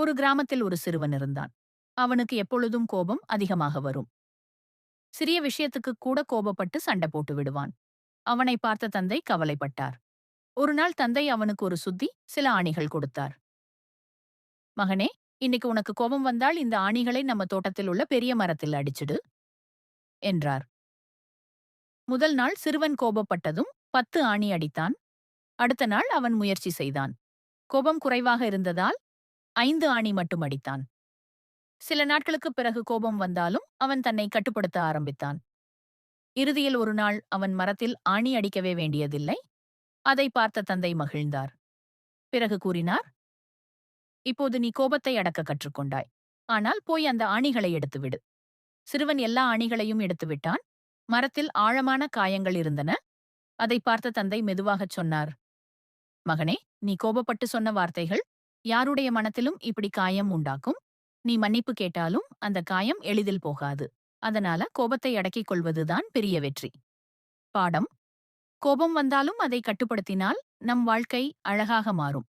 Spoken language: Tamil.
ஒரு கிராமத்தில் ஒரு சிறுவன் இருந்தான். அவனுக்கு எப்பொழுதும் கோபம் அதிகமாக வரும். சிறிய விஷயத்துக்கு கூட கோபப்பட்டு சண்டை போட்டு விடுவான். அவனை பார்த்த தந்தை கவலைப்பட்டார். ஒரு நாள் தந்தை அவனுக்கு ஒரு சுத்தி சில ஆணிகள் கொடுத்தார். மகனே இன்னைக்கு உனக்கு கோபம் வந்தால் இந்த ஆணிகளை நம்ம தோட்டத்தில் உள்ள பெரிய மரத்தில் அடிச்சிடு என்றார். முதல் நாள் சிறுவன் கோபப்பட்டதும் பத்து ஆணி அடித்தான். அடுத்த நாள் அவன் முயற்சி செய்தான். கோபம் குறைவாக இருந்ததால் ஐந்து ஆணி மட்டும் அடித்தான். சில நாட்களுக்குப் பிறகு கோபம் வந்தாலும் அவன் தன்னை கட்டுப்படுத்த ஆரம்பித்தான். இறுதியில் ஒரு நாள் அவன் மரத்தில் ஆணி அடிக்கவே வேண்டியதில்லை. அதை பார்த்த தந்தை மகிழ்ந்தார். பிறகு கூறினார் இப்போது நீ கோபத்தை அடக்க கற்றுக்கொண்டாய். ஆனால் போய் அந்த ஆணிகளை எடுத்துவிடு. சிறுவன் எல்லா ஆணிகளையும் எடுத்துவிட்டான். மரத்தில் ஆழமான காயங்கள் இருந்தன. அதை பார்த்த தந்தை மெதுவாகச் சொன்னார் மகனே நீ கோபப்பட்டு சொன்ன வார்த்தைகள் யாருடைய மனத்திலும் இப்படி காயம் உண்டாக்கும்? நீ மன்னிப்பு கேட்டாலும் அந்த காயம் எளிதில் போகாது. அதனால கோபத்தை அடக்கிக் கொள்வதுதான் பெரிய வெற்றி. பாடம். கோபம் வந்தாலும் அதை கட்டுப்படுத்தினால் நம் வாழ்க்கை அழகாக மாறும்.